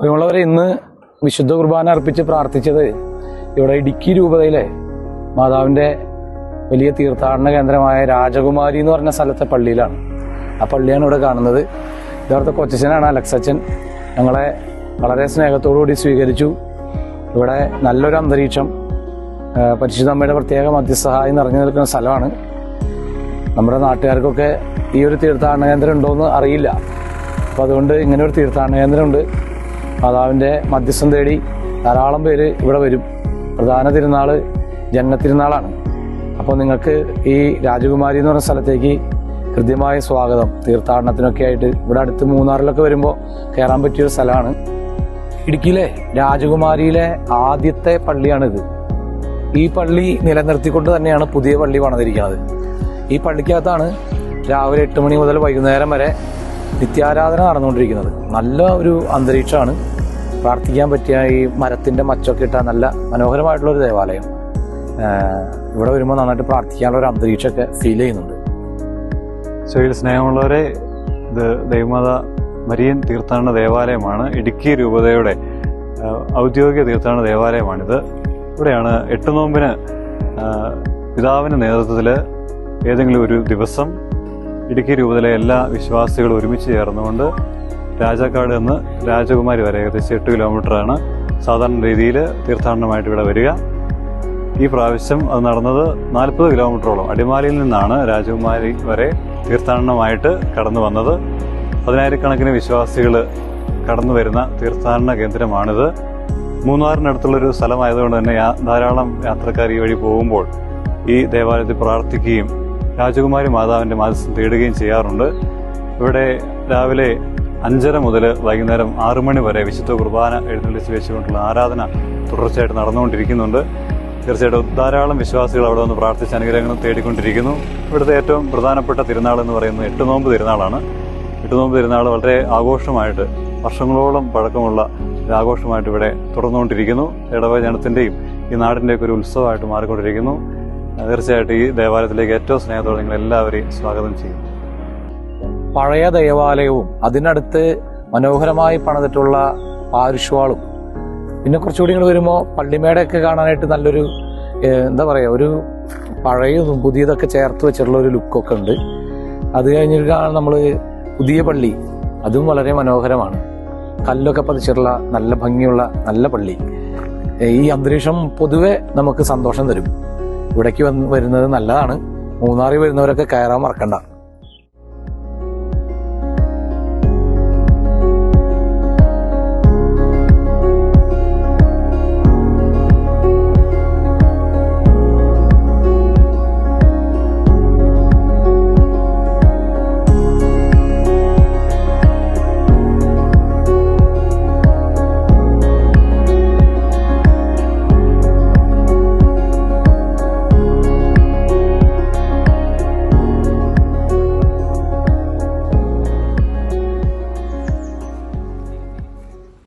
പ്രിയമുള്ളവരെ ഇന്ന് വിശുദ്ധ കുർബാന അർപ്പിച്ച് പ്രാർത്ഥിച്ചത് ഇവിടെ ഇടുക്കി രൂപതയിലെ മാതാവിന്റെ വലിയ തീർത്ഥാടന കേന്ദ്രമായ രാജകുമാരി എന്ന് പറഞ്ഞ സ്ഥലത്തെ പള്ളിയിലാണ്. ആ പള്ളിയാണ് ഇവിടെ കാണുന്നത്. ഇതവിടുത്തെ കൊച്ചച്ഛനാണ് അലക്സച്ചൻ. ഞങ്ങളെ വളരെ സ്നേഹത്തോടുകൂടി സ്വീകരിച്ചു. ഇവിടെ നല്ലൊരു അന്തരീക്ഷം പരിശുദ്ധമ്മയുടെ പ്രത്യേക മധ്യസഹായം നിറഞ്ഞു നിൽക്കുന്ന സ്ഥലമാണ്. നമ്മുടെ നാട്ടുകാർക്കൊക്കെ ഈ ഒരു തീർത്ഥാടന കേന്ദ്രം ഉണ്ടോയെന്ന് അറിയില്ല. അപ്പോൾ അതുകൊണ്ട് ഇങ്ങനെ ഒരു തീർത്ഥാടന കേന്ദ്രമുണ്ട്. മാതാവിന്റെ മധ്യസ്ഥം തേടി ധാരാളം പേര് ഇവിടെ വരും. പ്രധാന തിരുനാൾ തിരുനാളാണ്. അപ്പോൾ നിങ്ങൾക്ക് ഈ രാജകുമാരി എന്ന് പറഞ്ഞ സ്ഥലത്തേക്ക് കൃത്യമായ സ്വാഗതം. തീർത്ഥാടനത്തിനൊക്കെ ആയിട്ട് ഇവിടെ അടുത്ത് മൂന്നാറിലൊക്കെ വരുമ്പോൾ കയറാൻ പറ്റിയൊരു സ്ഥലമാണ്. ഇടുക്കിയിലെ രാജകുമാരിയിലെ ആദ്യത്തെ പള്ളിയാണിത്. ഈ പള്ളി നിലനിർത്തിക്കൊണ്ട് തന്നെയാണ് പുതിയ പള്ളി പണിതിരിക്കുന്നത്. ഈ പള്ളിക്കകത്താണ് രാവിലെ എട്ട് മണി മുതൽ വൈകുന്നേരം വരെ നിത്യാരാധന നടന്നുകൊണ്ടിരിക്കുന്നത്. നല്ല ഒരു അന്തരീക്ഷമാണ്. പ്രാർത്ഥിക്കാൻ പറ്റിയ ഈ മരത്തിന്റെ മച്ചൊക്കെ ഇട്ട നല്ല മനോഹരമായിട്ടുള്ള ഒരു ദേവാലയം. ഇവിടെ വരുമ്പോൾ നന്നായിട്ട് പ്രാർത്ഥിക്കാനുള്ള ഒരു അന്തരീക്ഷമൊക്കെ ഫീൽ ചെയ്യുന്നുണ്ട്. ശൈൽ സ്നേഹമുള്ളവരെ ഇത് ദൈവമാത മരിയൻ തീർത്ഥാടന ദേവാലയമാണ്. ഇടുക്കി രൂപതയുടെ ഔദ്യോഗിക തീർത്ഥാടന ദേവാലയമാണിത്. ഇവിടെയാണ് എട്ട് നോമ്പിന് പിതാവിന്റെ നേതൃത്വത്തിൽ ഏതെങ്കിലും ഒരു ദിവസം ഇടുക്കി രൂപതയിലെ എല്ലാ വിശ്വാസികളും ഒരുമിച്ച് ചേർന്നുകൊണ്ട് രാജാക്കാട് നിന്ന് രാജകുമാരി വരെ ഏകദേശം എട്ട് കിലോമീറ്ററാണ് സാധാരണ രീതിയിൽ തീർത്ഥാടനമായിട്ട് ഇവിടെ വരിക. ഈ പ്രാവശ്യം അത് നടന്നത് നാൽപ്പത് കിലോമീറ്ററോളം അടിമാലിയിൽ നിന്നാണ് രാജകുമാരി വരെ തീർത്ഥാടനമായിട്ട് കടന്നു വന്നത്. പതിനായിരക്കണക്കിന് വിശ്വാസികൾ കടന്നു വരുന്ന തീർത്ഥാടന കേന്ദ്രമാണിത്. മൂന്നാറിനടുത്തുള്ളൊരു സ്ഥലമായതുകൊണ്ട് തന്നെ ധാരാളം യാത്രക്കാർ ഈ വഴി പോകുമ്പോൾ ഈ ദേവാലയത്തിൽ പ്രാർത്ഥിക്കുകയും രാജകുമാരി മാതാവിന്റെ മാധ്യസ്ഥം തേടുകയും ചെയ്യാറുണ്ട്. ഇവിടെ രാവിലെ അഞ്ചര മുതൽ വൈകുന്നേരം ആറു മണി വരെ വിശുദ്ധ കുർബാന എഴുന്നള്ളിച്ച് വെച്ചുകൊണ്ടുള്ള ആരാധന തുടർച്ചയായിട്ട് നടന്നുകൊണ്ടിരിക്കുന്നുണ്ട്. തീർച്ചയായിട്ടും ധാരാളം വിശ്വാസികൾ അവിടെ വന്ന് പ്രാർത്ഥിച്ച് അനുഗ്രഹങ്ങളും തേടിക്കൊണ്ടിരിക്കുന്നു. ഇവിടുത്തെ ഏറ്റവും പ്രധാനപ്പെട്ട തിരുനാൾ എന്ന് പറയുന്നത് എട്ട് നോമ്പ് തിരുനാളാണ്. എട്ട് നോമ്പ് തിരുനാൾ വളരെ ആഘോഷമായിട്ട് വർഷങ്ങളോളം പഴക്കമുള്ള ആഘോഷമായിട്ട് ഇവിടെ തുടർന്നുകൊണ്ടിരിക്കുന്നു. ഇടവ ജനത്തിന്റെയും ഈ നാടിന്റെയൊക്കെ ഒരു ഉത്സവമായിട്ട് മാറിക്കൊണ്ടിരിക്കുന്നു. തീർച്ചയായിട്ടും ഈ ദേവാലയത്തിലേക്ക് ഏറ്റവും സ്നേഹത്തോടെ നിങ്ങൾ എല്ലാവരെയും സ്വാഗതം ചെയ്യും പഴയ ദേവാലയവും അതിനടുത്ത് മനോഹരമായി പണിതിട്ടുള്ള പാരിഷ്വാളും പിന്നെ കുറച്ചുകൂടി ഇങ്ങോട്ട് വരുമ്പോൾ പള്ളിമേടൊക്കെ കാണാനായിട്ട് നല്ലൊരു എന്താ പറയുക ഒരു പഴയതും പുതിയതൊക്കെ ചേർത്ത് വെച്ചിട്ടുള്ള ഒരു ലുക്കൊക്കെ ഉണ്ട്. അത് കഴിഞ്ഞിട്ട് നമ്മൾ പുതിയ പള്ളി. അതും വളരെ മനോഹരമാണ്. കല്ലൊക്കെ പതിച്ചിട്ടുള്ള നല്ല ഭംഗിയുള്ള നല്ല പള്ളി. ഈ അന്തരീക്ഷം പൊതുവെ നമുക്ക് സന്തോഷം തരും. ഇവിടേക്ക് വരുന്നത് നല്ലതാണ്. മൂന്നാറിൽ വരുന്നവരൊക്കെ കയറാൻ മറക്കണ്ട.